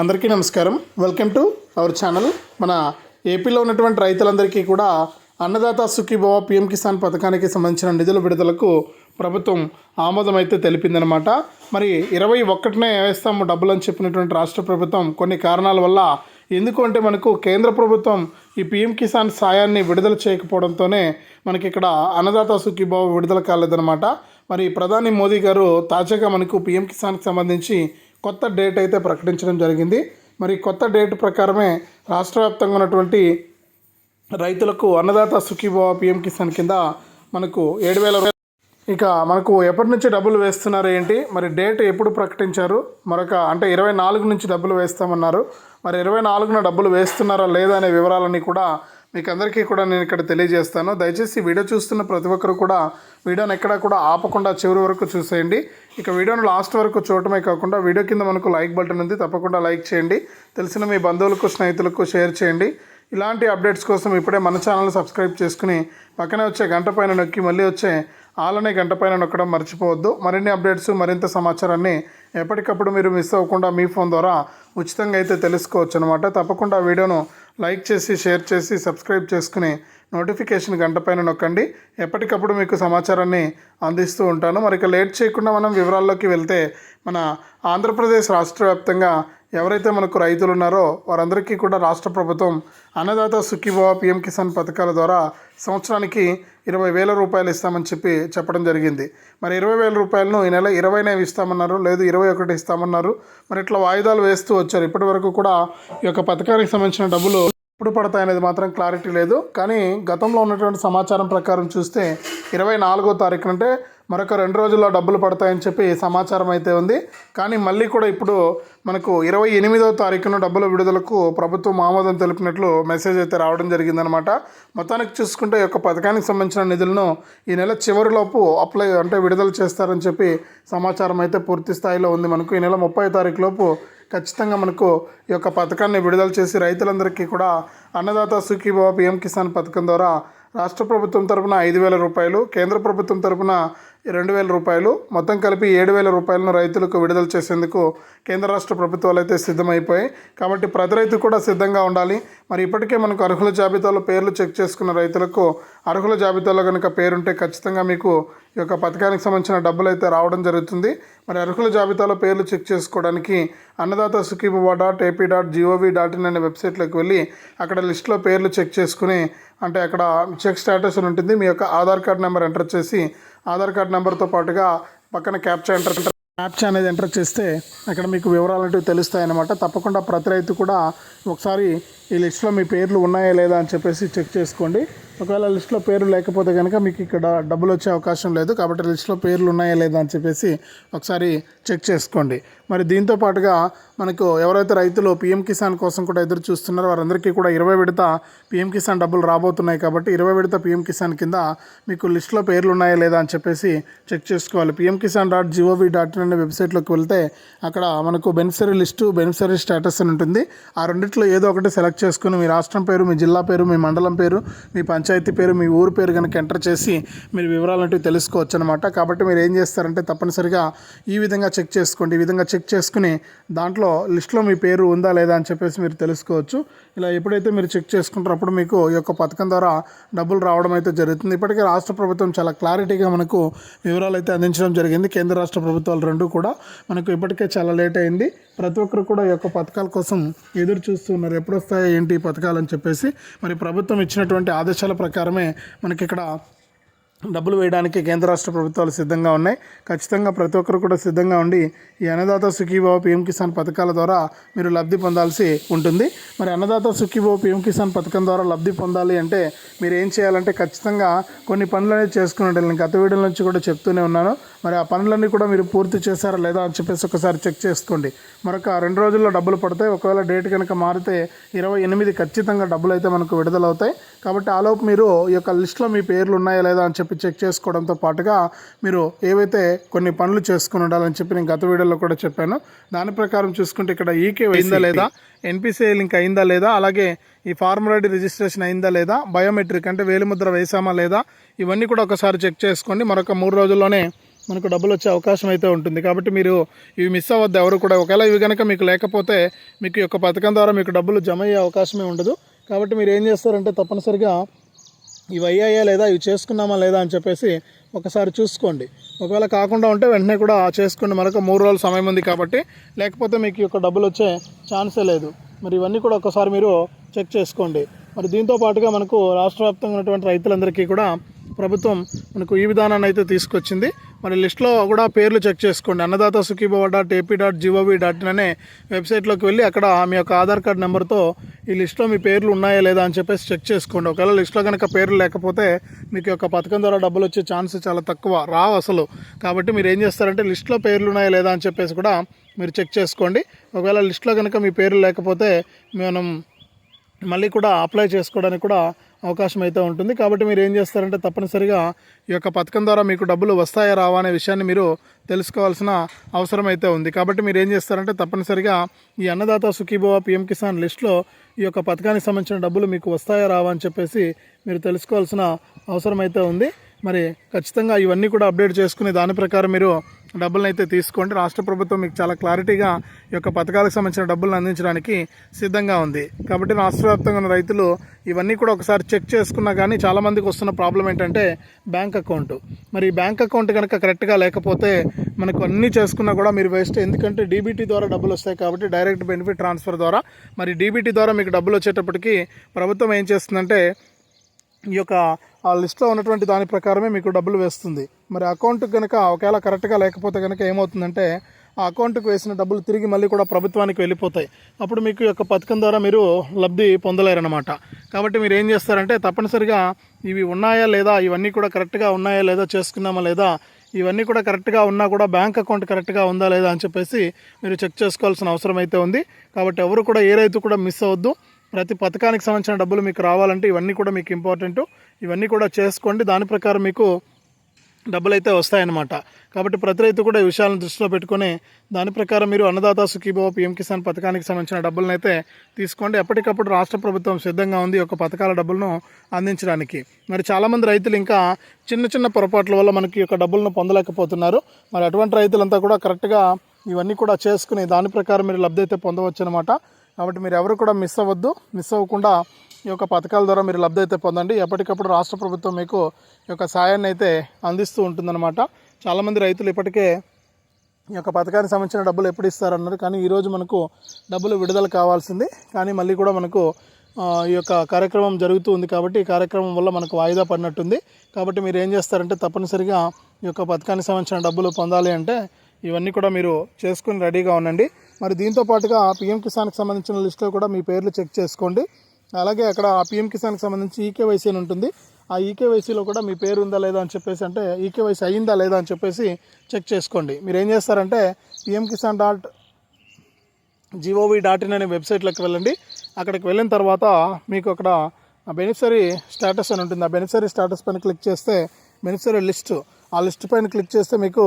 అందరికీ నమస్కారం. Welcome to our channel మన ఏపీలో ఉన్నటువంటి రైతులందరికీ కూడా అన్నదాత సుఖీభవ పిఎం కిసాన్ పథకానికి సంబంధించిన నిధుల విడుదలకు ప్రభుత్వం ఆమోదం అయితే తెలిపిందనమాట మరి ఇరవై ఒక్కటినే వేస్తాము డబ్బులు అని చెప్పినటువంటి రాష్ట్ర ప్రభుత్వం కొన్ని కారణాల వల్ల ఎందుకు అంటే మనకు కేంద్ర ప్రభుత్వం ఈ పిఎం కిసాన్ సాయాన్ని విడుదల చేయకపోవడంతోనే మనకి ఇక్కడ అన్నదాత సుఖీభావ విడుదల కాలేదన్నమాట. మరి ప్రధాని మోదీ గారు తాజాగా మనకు పిఎం కిసాన్కి సంబంధించి కొత్త డేట్ అయితే ప్రకటించడం జరిగింది. మరి కొత్త డేట్ ప్రకారమే రాష్ట్ర వ్యాప్తంగా ఉన్నటువంటి రైతులకు అన్నదాత సుఖీభావ పిఎం కిసాన్ కింద మనకు ఏడు వేల ఇక మనకు ఎప్పటి నుంచి డబ్బులు వేస్తున్నారు ఏంటి? మరి డేట్ ఎప్పుడు ప్రకటించారు? మరొక అంటే ఇరవై నాలుగు నుంచి డబ్బులు వేస్తామన్నారు. మరి ఇరవై నాలుగున డబ్బులు వేస్తున్నారా లేదా అనే వివరాలన్నీ కూడా మీకు అందరికీ కూడా నేను ఇక్కడ తెలియజేస్తాను. దయచేసి వీడియో చూస్తున్న ప్రతి ఒక్కరు కూడా వీడియోని ఎక్కడా కూడా ఆపకుండా చివరి వరకు చూసేయండి. ఇక వీడియోను లాస్ట్ వరకు చూడటమే కాకుండా వీడియో కింద మనకు లైక్ బటన్ ఉంది. తప్పకుండా లైక్ చేయండి. తెలిసిన మీ బంధువులకు స్నేహితులకు షేర్ చేయండి. ఇలాంటి అప్డేట్స్ కోసం ఇప్పుడే మన ఛానల్ సబ్స్క్రైబ్ చేసుకుని పక్కనే వచ్చే గంట పైన నొక్కి మళ్ళీ వచ్చే ఆలనే గంట పైన నొక్కడం మర్చిపోవద్దు. మరిన్ని అప్డేట్స్ మరింత సమాచారాన్ని ఎప్పటికప్పుడు మీరు మిస్ అవ్వకుండా మీ ఫోన్ ద్వారా ఉచితంగా అయితే తెలుసుకోవచ్చు అనమాట తప్పకుండా వీడియోను లైక్ చేసి షేర్ చేసి సబ్స్క్రైబ్ చేసుకుని నోటిఫికేషన్ గంట పైన నొక్కండి. ఎప్పటికప్పుడు మీకు సమాచారాన్ని అందిస్తూ ఉంటాను. మరి ఇక లేట్ చేయకుండా మనం వివరాల్లోకి వెళ్తే మన ఆంధ్రప్రదేశ్ రాష్ట్ర వ్యాప్తంగా ఎవరైతే మనకు రైతులు ఉన్నారో వారందరికీ కూడా రాష్ట్ర ప్రభుత్వం అన్నదాత సుఖీభవ పిఎం కిసాన్ పథకాల ద్వారా సంవత్సరానికి ఇరవై వేల రూపాయలు ఇస్తామని చెప్పి చెప్పడం జరిగింది. మరి ఇరవై వేల రూపాయలను ఈ నెల ఇరవైనే ఇస్తామన్నారు లేదు ఇరవై ఒకటి ఇస్తామన్నారు. మరి ఇట్లా వాయిదాలు వేస్తూ వచ్చారు. ఇప్పటి వరకు కూడా ఈ యొక్క పథకానికి సంబంధించిన డబ్బులు ఎప్పుడు పడతాయనేది మాత్రం క్లారిటీ లేదు. కానీ గతంలో ఉన్నటువంటి సమాచారం ప్రకారం చూస్తే ఇరవై నాలుగో తారీఖున అంటే మరొక రెండు రోజుల్లో డబ్బులు పడతాయని చెప్పి సమాచారం అయితే ఉంది. కానీ మళ్ళీ కూడా ఇప్పుడు మనకు ఇరవై ఎనిమిదో తారీఖున డబ్బుల విడుదలకు ప్రభుత్వం ఆమోదం తెలిపినట్లు మెసేజ్ అయితే రావడం జరిగిందనమాట. మొత్తానికి చూసుకుంటే ఈ యొక్క పథకానికి సంబంధించిన నిధులను ఈ నెల చివరిలోపు అప్లై అంటే విడుదల చేస్తారని చెప్పి సమాచారం అయితే పూర్తి స్థాయిలో ఉంది. మనకు ఈ నెల ముప్పై తారీఖు లోపు ఖచ్చితంగా మనకు ఈ యొక్క పథకాన్ని విడుదల చేసి రైతులందరికీ కూడా అన్నదాత సుఖీభావ పిఎం కిసాన్ పథకం ద్వారా రాష్ట్ర ప్రభుత్వం తరపున ఐదు వేల రూపాయలు కేంద్ర ప్రభుత్వం తరపున రెండు వేల రూపాయలు. మొత్తం కలిపి ఏడు వేల రూపాయలను రైతులకు విడుదల చేసేందుకు కేంద్ర రాష్ట్ర ప్రభుత్వాలు అయితే సిద్ధమైపోయాయి. కాబట్టి ప్రతి రైతు కూడా సిద్ధంగా ఉండాలి. మరి ఇప్పటికే మనకు అర్హుల జాబితాలో పేర్లు చెక్ చేసుకున్న రైతులకు అర్హుల జాబితాలో కనుక పేరుంటే ఖచ్చితంగా మీకు ఈ యొక్క పథకానికి సంబంధించిన డబ్బులు అయితే రావడం జరుగుతుంది. మరి అర్హుల జాబితాలో పేర్లు చెక్ చేసుకోవడానికి Annadata Sukhibhava dot AP dot gov dot in అనే వెబ్సైట్లోకి వెళ్ళి అక్కడ లిస్ట్లో పేర్లు చెక్ చేసుకుని అంటే అక్కడ చెక్ స్టేటస్ ఉంటుంది. మీ యొక్క ఆధార్ కార్డ్ నెంబర్ ఎంటర్ చేసి ఆధార్ కార్డ్ నెంబర్తో పాటుగా పక్కన క్యాప్చా ఎంటర్ క్యాప్చా అనేది ఎంటర్ చేస్తే అక్కడ మీకు వివరాలు అనేవి తెలుస్తాయి అన్నమాట. తప్పకుండా ప్రతి రైతు కూడా ఒకసారి ఈ లిస్ట్లో మీ పేర్లు ఉన్నాయా లేదా అని చెప్పేసి చెక్ చేసుకోండి. ఒకవేళ లిస్ట్లో పేరు లేకపోతే కనుక మీకు ఇక్కడ డబ్బులు వచ్చే అవకాశం లేదు కాబట్టి లిస్ట్లో పేర్లు ఉన్నాయా లేదా అని చెప్పేసి ఒకసారి చెక్ చేసుకోండి. మరి దీంతో పాటుగా మనకు ఎవరైతే రైతులు పిఎం కిసాన్ కోసం కూడా ఎదురు చూస్తున్నారో వారందరికీ కూడా ఇరవై విడత పిఎం కిసాన్ డబ్బులు రాబోతున్నాయి కాబట్టి ఇరవై విడత పిఎం కిసాన్ కింద మీకు లిస్ట్లో పేర్లు ఉన్నాయా లేదా అని చెప్పేసి చెక్ చేసుకోవాలి. PM Kisan dot gov dot in అనే వెబ్సైట్లోకి వెళ్తే అక్కడ మనకు బెనిఫిషరీ లిస్టు బెనిఫిషరీ స్టేటస్ అని ఉంటుంది. ఆ రెండిట్లో ఏదో ఒకటి సెలెక్ట్ చేసుకుని మీ రాష్ట్రం పేరు మీ జిల్లా పేరు మీ మండలం పేరు మీ పంచాయతీ పేరు మీ ఊరు పేరు కనుక ఎంటర్ చేసి మీరు వివరాలు అంటే తెలుసుకోవచ్చు అనమాట కాబట్టి మీరు ఏం చేస్తారంటే తప్పనిసరిగా ఈ విధంగా చెక్ చేసుకోండి ఈ విధంగా చెక్ చేసుకుని దాంట్లో లిస్ట్లో మీ పేరు ఉందా లేదా అని చెప్పేసి మీరు తెలుసుకోవచ్చు. ఇలా ఎప్పుడైతే మీరు చెక్ చేసుకుంటారో అప్పుడు మీకు ఈ యొక్క పథకం ద్వారా డబ్బులు రావడం అయితే జరుగుతుంది. ఇప్పటికే రాష్ట్ర ప్రభుత్వం చాలా క్లారిటీగా మనకు వివరాలు అయితే అందించడం జరిగింది. కేంద్ర రాష్ట్ర ప్రభుత్వాలు రెండు కూడా మనకు ఇప్పటికే చాలా లేట్ అయింది. ప్రతి ఒక్కరు కూడా ఈ యొక్క పథకాల కోసం ఎదురు చూస్తున్నారు ఎప్పుడు వస్తాయి ఏంటి ఈ పథకాలు అని చెప్పేసి మరి ప్రభుత్వం ఇచ్చినటువంటి ఆదేశాల ప్రకారమే మనకి ఇక్కడ డబ్బులు వేయడానికి కేంద్ర రాష్ట్ర ప్రభుత్వాలు సిద్ధంగా ఉన్నాయి. ఖచ్చితంగా ప్రతి ఒక్కరు కూడా సిద్ధంగా ఉండి ఈ అన్నదాత సుఖీభావ పిఎం కిసాన్ పథకాల ద్వారా మీరు లబ్ధి పొందాల్సి ఉంటుంది. మరి అన్నదాత సుఖీభావ పిఎం కిసాన్ పథకం ద్వారా లబ్ధి పొందాలి అంటే మీరు ఏం చేయాలంటే ఖచ్చితంగా కొన్ని పనులు అనేది చేసుకుని ఉండాలి. నేను గత వీడియో నుంచి కూడా చెప్తూనే ఉన్నాను. మరి ఆ పనులన్నీ కూడా మీరు పూర్తి చేశారా లేదా అని చెప్పేసి ఒకసారి చెక్ చేసుకోండి. మరొక రెండు రోజుల్లో డబ్బులు పడతాయి. ఒకవేళ డేట్ కనుక మారితే ఇరవై ఎనిమిది ఖచ్చితంగా డబ్బులు అయితే మనకు విడుదలవుతాయి. కాబట్టి ఆలోపు మీరు ఈ యొక్క లిస్ట్లో మీ పేర్లు ఉన్నాయా లేదా అని చెప్పి చెక్ చేసుకోవడంతో పాటుగా మీరు ఏవైతే కొన్ని పనులు చేసుకుని ఉండాలని చెప్పి నేను గత వీడియోలో కూడా చెప్పాను దాని ప్రకారం చూసుకుంటే ఇక్కడ ఈకే అయిందా లేదా ఎన్పిసిఐ లింక్ అయిందా లేదా అలాగే ఈ ఫార్మర్ ఐడి రిజిస్ట్రేషన్ అయిందా లేదా బయోమెట్రిక్ అంటే వేలిముద్ర వేసామా లేదా ఇవన్నీ కూడా ఒకసారి చెక్ చేసుకోండి. మరొక మూడు రోజుల్లోనే మనకు డబ్బులు వచ్చే అవకాశం అయితే ఉంటుంది. కాబట్టి మీరు ఇవి మిస్ అవ్వద్దు. ఎవరు కూడా ఒకవేళ ఇవి కనుక మీకు లేకపోతే మీకు ఈ యొక్క పథకం ద్వారా మీకు డబ్బులు జమ అయ్యే అవకాశమే ఉండదు. కాబట్టి మీరు ఏం చేస్తారంటే తప్పనిసరిగా ఇవి అయ్యాయా లేదా? ఇవి చేసుకున్నామా లేదా అని చెప్పేసి ఒకసారి చూసుకోండి. ఒకవేళ కాకుండా ఉంటే వెంటనే కూడా చేసుకోండి. మరొక మూడు రోజులు సమయం ఉంది కాబట్టి. లేకపోతే మీకు ఈ యొక్క డబ్బులు వచ్చే ఛాన్సే లేదు. మరి ఇవన్నీ కూడా ఒకసారి మీరు చెక్ చేసుకోండి. మరి దీంతో పాటుగా మనకు రాష్ట్ర వ్యాప్తంగా ఉన్నటువంటి రైతులందరికీ కూడా ప్రభుత్వం మనకు ఈ విధానాన్ని అయితే తీసుకొచ్చింది. మరి లిస్ట్లో కూడా పేర్లు చెక్ చేసుకోండి. Annadata Sukhibhava dot AP dot gov dot in అనే వెబ్సైట్లోకి వెళ్ళి అక్కడ మీ యొక్క ఆధార్ కార్డ్ నెంబర్తో ఈ లిస్ట్లో మీ పేర్లు ఉన్నాయా లేదా అని చెప్పేసి చెక్ చేసుకోండి. ఒకవేళ లిస్ట్లో కనుక పేర్లు లేకపోతే మీకు యొక్క పథకం ద్వారా డబ్బులు వచ్చే ఛాన్స్ చాలా తక్కువ రావు అసలు. కాబట్టి మీరు ఏం చేస్తారంటే లిస్ట్లో పేర్లు ఉన్నాయా లేదా అని చెప్పేసి కూడా మీరు చెక్ చేసుకోండి. ఒకవేళ లిస్ట్లో కనుక మీ పేర్లు లేకపోతే మనం మళ్ళీ కూడా అప్లై చేసుకోవడానికి కూడా అవకాశం అయితే ఉంటుంది. కాబట్టి మీరు ఏం చేస్తారంటే తప్పనిసరిగా ఈ యొక్క పథకం ద్వారా మీకు డబ్బులు వస్తాయా రావా అనే విషయాన్ని మీరు తెలుసుకోవాల్సిన అవసరం అయితే ఉంది. కాబట్టి మీరు ఏం చేస్తారంటే తప్పనిసరిగా ఈ అన్నదాత సుఖీభవ పిఎం కిసాన్ లిస్ట్లో ఈ యొక్క పథకానికి సంబంధించిన డబ్బులు మీకు వస్తాయా రావా అని చెప్పేసి మీరు తెలుసుకోవాల్సిన అవసరం అయితే ఉంది. మరి ఖచ్చితంగా ఇవన్నీ కూడా అప్డేట్ చేసుకుని దాని ప్రకారం మీరు డబ్బులను అయితే తీసుకోండి. రాష్ట్ర ప్రభుత్వం మీకు చాలా క్లారిటీగా ఈ యొక్క పథకాలకు సంబంధించిన డబ్బులను అందించడానికి సిద్ధంగా ఉంది. కాబట్టి రాష్ట్ర వ్యాప్తంగా ఉన్న రైతులు ఇవన్నీ కూడా ఒకసారి చెక్ చేసుకున్నా కానీ చాలామందికి వస్తున్న ప్రాబ్లం ఏంటంటే బ్యాంక్ అకౌంట్. మరి ఈ బ్యాంక్ అకౌంట్ కనుక కరెక్ట్గా లేకపోతే మనకు అన్నీ చేసుకున్నా కూడా మీరు వేస్ట్. ఎందుకంటే డీబీటీ ద్వారా డబ్బులు వస్తాయి కాబట్టి డైరెక్ట్ బెనిఫిట్ ట్రాన్స్ఫర్ ద్వారా. మరి డీబీటీ ద్వారా మీకు డబ్బులు వచ్చేటప్పటికి ప్రభుత్వం ఏం చేస్తుందంటే ఈ యొక్క ఆ లిస్ట్లో ఉన్నటువంటి దాని ప్రకారమే మీకు డబ్బులు వేస్తుంది. మరి అకౌంట్ కనుక ఒకవేళ కరెక్ట్గా లేకపోతే కనుక ఏమవుతుందంటే ఆ అకౌంట్కి వేసిన డబ్బులు తిరిగి మళ్ళీ కూడా ప్రభుత్వానికి వెళ్ళిపోతాయి. అప్పుడు మీకు యొక్క పథకం ద్వారా మీరు లబ్ధి పొందలేరనమాట కాబట్టి మీరు ఏం చేస్తారంటే తప్పనిసరిగా ఇవి ఉన్నాయా లేదా ఇవన్నీ కూడా కరెక్ట్గా ఉన్నాయా లేదా చేసుకున్నామా లేదా ఇవన్నీ కూడా కరెక్ట్గా ఉన్నా కూడా బ్యాంక్ అకౌంట్ కరెక్ట్గా ఉందా లేదా అని చెప్పేసి మీరు చెక్ చేసుకోవాల్సిన అవసరం అయితే ఉంది. కాబట్టి ఎవరు కూడా ఏ రైతు కూడా మిస్ అవ్వద్దు. ప్రతి పథకానికి సంబంధించిన డబ్బులు మీకు రావాలంటే ఇవన్నీ కూడా మీకు ఇంపార్టెంట్ ఇవన్నీ కూడా చేసుకోండి. దాని ప్రకారం మీకు డబ్బులు అయితే వస్తాయన్నమాట. కాబట్టి ప్రతి రైతు కూడా ఈ విషయాలను దృష్టిలో పెట్టుకొని దాని ప్రకారం మీరు అన్నదాత సుఖీభావ పిఎం కిసాన్ పథకానికి సంబంధించిన డబ్బులను అయితే తీసుకోండి. ఎప్పటికప్పుడు రాష్ట్ర ప్రభుత్వం సిద్ధంగా ఉంది ఒక పథకాల డబ్బులను అందించడానికి. మరి చాలామంది రైతులు ఇంకా చిన్న చిన్న పొరపాట్ల వల్ల మనకి యొక్క డబ్బులను పొందలేకపోతున్నారు. మరి అటువంటి రైతులంతా కూడా కరెక్ట్గా ఇవన్నీ కూడా చేసుకుని దాని ప్రకారం మీరు లబ్ధి అయితే పొందవచ్చు అనమాట కాబట్టి మీరు ఎవరు కూడా మిస్ అవ్వద్దు. మిస్ అవ్వకుండా ఈ యొక్క పథకాల ద్వారా మీరు లబ్ధి అయితే పొందండి. ఎప్పటికప్పుడు రాష్ట్ర ప్రభుత్వం మీకు ఈ యొక్క సాయాన్ని అయితే అందిస్తూ ఉంటుందన్నమాట. చాలామంది రైతులు ఇప్పటికే ఈ యొక్క పథకానికి సంబంధించిన డబ్బులు ఎప్పుడు ఇస్తారన్నారు. కానీ ఈరోజు మనకు డబ్బులు విడుదల కావాల్సింది. కానీ మళ్ళీ కూడా మనకు ఈ యొక్క కార్యక్రమం జరుగుతూ ఉంది కాబట్టి ఈ కార్యక్రమం వల్ల మనకు వాయిదా పడినట్టుంది. కాబట్టి మీరు ఏం చేస్తారంటే తప్పనిసరిగా ఈ యొక్క పథకానికి సంబంధించిన డబ్బులు పొందాలి అంటే ఇవన్నీ కూడా మీరు చేసుకుని రెడీగా ఉండండి. మరి దీంతో పాటుగా పిఎం కిసాన్కి సంబంధించిన లిస్టులో కూడా మీ పేర్లు చెక్ చేసుకోండి. అలాగే అక్కడ ఆ పిఎం కిసాన్కి సంబంధించి ఈకేవైసీ అని ఉంటుంది. ఆ ఈకేవైసీలో కూడా మీ పేరు ఉందా లేదా అని చెప్పేసి అంటే ఈకేవైసీ అయ్యిందా లేదా అని చెప్పేసి చెక్ చేసుకోండి. మీరు ఏం చేస్తారంటే PM Kisan dot gov dot in అనే వెబ్సైట్లోకి వెళ్ళండి. అక్కడికి వెళ్ళిన తర్వాత మీకు అక్కడ బెనిఫిషరీ స్టేటస్ అని ఉంటుంది. ఆ బెనిఫిషరీ స్టేటస్ పైన క్లిక్ చేస్తే బెనిఫిషరీ లిస్టు. ఆ లిస్ట్ పైన క్లిక్ చేస్తే మీకు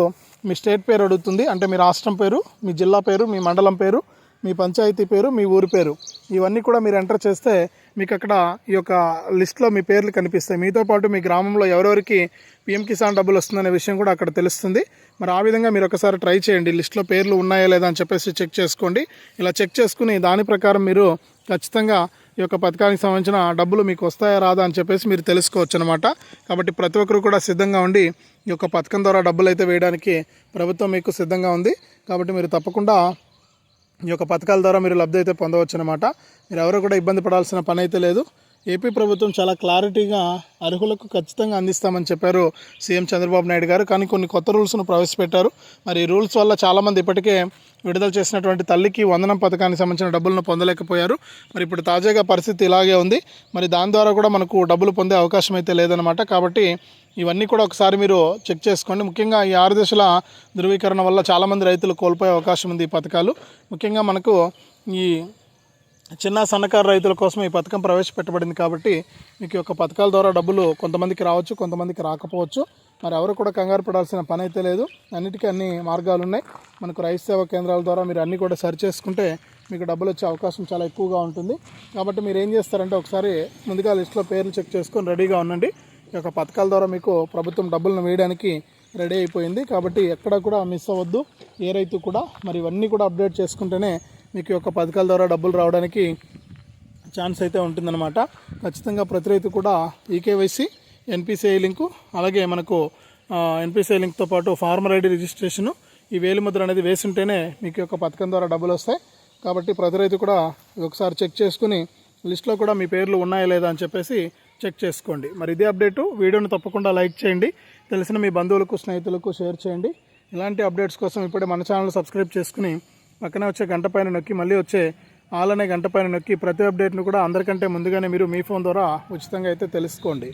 మీ స్టేట్ పేరు అడుగుతుంది. అంటే మీ రాష్ట్రం పేరు మీ జిల్లా పేరు మీ మండలం పేరు మీ పంచాయతీ పేరు మీ ఊరి పేరు. ఇవన్నీ కూడా మీరు ఎంటర్ చేస్తే మీకు అక్కడ ఈ యొక్క లిస్ట్లో మీ పేర్లు కనిపిస్తాయి. మీతో పాటు మీ గ్రామంలో ఎవరెవరికి పిఎం కిసాన్ డబ్బులు వస్తుందనే విషయం కూడా అక్కడ తెలుస్తుంది. మరి ఆ విధంగా మీరు ఒకసారి ట్రై చేయండి. లిస్ట్లో పేర్లు ఉన్నాయా లేదా అని చెప్పేసి చెక్ చేసుకోండి. ఇలా చెక్ చేసుకుని దాని ప్రకారం మీరు ఖచ్చితంగా ఈ యొక్క పథకానికి సంబంధించిన డబ్బులు మీకు వస్తాయా రాదా అని చెప్పేసి మీరు తెలుసుకోవచ్చు అనమాట కాబట్టి ప్రతి ఒక్కరు కూడా సిద్ధంగా ఉండి ఈ యొక్క పథకం ద్వారా డబ్బులు అయితే వేయడానికి ప్రభుత్వం మీకు సిద్ధంగా ఉంది. కాబట్టి మీరు తప్పకుండా ఈ యొక్క పథకాల ద్వారా మీరు లబ్ధి అయితే పొందవచ్చు అనమాట మీరు ఎవరు కూడా ఇబ్బంది పడాల్సిన పని అయితే లేదు. ఏపీ ప్రభుత్వం చాలా క్లారిటీగా అర్హులకు ఖచ్చితంగా అందిస్తామని చెప్పారు సీఎం చంద్రబాబు నాయుడు గారు. కానీ కొన్ని కొత్త రూల్స్ను ప్రవేశపెట్టారు. మరి ఈ రూల్స్ వల్ల చాలామంది ఇప్పటికే విడుదల చేసినటువంటి తల్లికి వందనం పథకానికి సంబంధించిన డబ్బులను పొందలేకపోయారు. మరి ఇప్పుడు తాజాగా పరిస్థితి ఇలాగే ఉంది. మరి దాని ద్వారా కూడా మనకు డబ్బులు పొందే అవకాశం అయితే లేదనమాట కాబట్టి ఇవన్నీ కూడా ఒకసారి మీరు చెక్ చేసుకోండి. ముఖ్యంగా ఈ ఆరు దశల ధృవీకరణ వల్ల చాలామంది రైతులు కోల్పోయే అవకాశం ఉంది ఈ పథకాలు. ముఖ్యంగా మనకు ఈ చిన్న సన్నకారు రైతుల కోసం ఈ పథకం ప్రవేశపెట్టబడింది కాబట్టి మీకు ఈ యొక్క పథకాల ద్వారా డబ్బులు కొంతమందికి రావచ్చు కొంతమందికి రాకపోవచ్చు. మరి ఎవరు కూడా కంగారు పడాల్సిన పని అయితే లేదు. అన్నిటికీ అన్ని మార్గాలు ఉన్నాయి మనకు రైతు సేవా కేంద్రాల ద్వారా మీరు అన్నీ కూడా సరి చేసుకుంటే మీకు డబ్బులు వచ్చే అవకాశం చాలా ఎక్కువగా ఉంటుంది. కాబట్టి మీరు ఏం చేస్తారంటే ఒకసారి ముందుగా లిస్ట్లో పేర్లు చెక్ చేసుకొని రెడీగా ఉండండి. ఈ యొక్క పథకాల ద్వారా మీకు ప్రభుత్వం డబ్బులను వేయడానికి రెడీ అయిపోయింది. కాబట్టి ఎక్కడ కూడా మిస్ అవ్వద్దు. ఏ రైతు కూడా మరి ఇవన్నీ కూడా అప్డేట్ చేసుకుంటేనే మీకు ఈ యొక్క పథకాల ద్వారా డబ్బులు రావడానికి ఛాన్స్ అయితే ఉంటుందన్నమాట. ఖచ్చితంగా ప్రతి రైతు కూడా ఈకేవైసీ ఎన్పిసిఐ లింకు అలాగే మనకు ఎన్పిసిఐ లింక్తో పాటు ఫార్మర్ ఐడి రిజిస్ట్రేషను ఈ వేలిముద్ర అనేది వేసి ఉంటేనే మీకు యొక్క పథకం ద్వారా డబ్బులు వస్తాయి. కాబట్టి ప్రతి రైతు కూడా ఒకసారి చెక్ చేసుకుని లిస్ట్లో కూడా మీ పేర్లు ఉన్నాయా లేదా అని చెప్పేసి చెక్ చేసుకోండి. మరి ఇదే అప్డేటు. వీడియోని తప్పకుండా లైక్ చేయండి. తెలిసిన మీ బంధువులకు స్నేహితులకు షేర్ చేయండి. ఇలాంటి అప్డేట్స్ కోసం ఇప్పుడే మన ఛానల్ సబ్స్క్రైబ్ చేసుకుని పక్కనే వచ్చే గంట పైన నొక్కి మళ్ళీ వచ్చే ఆల్ అనే గంట పైన నొక్కి ప్రతి అప్డేట్ను కూడా అందరికంటే ముందుగానే మీరు మీ ఫోన్ ద్వారా ఉచితంగా అయితే తెలుసుకోండి.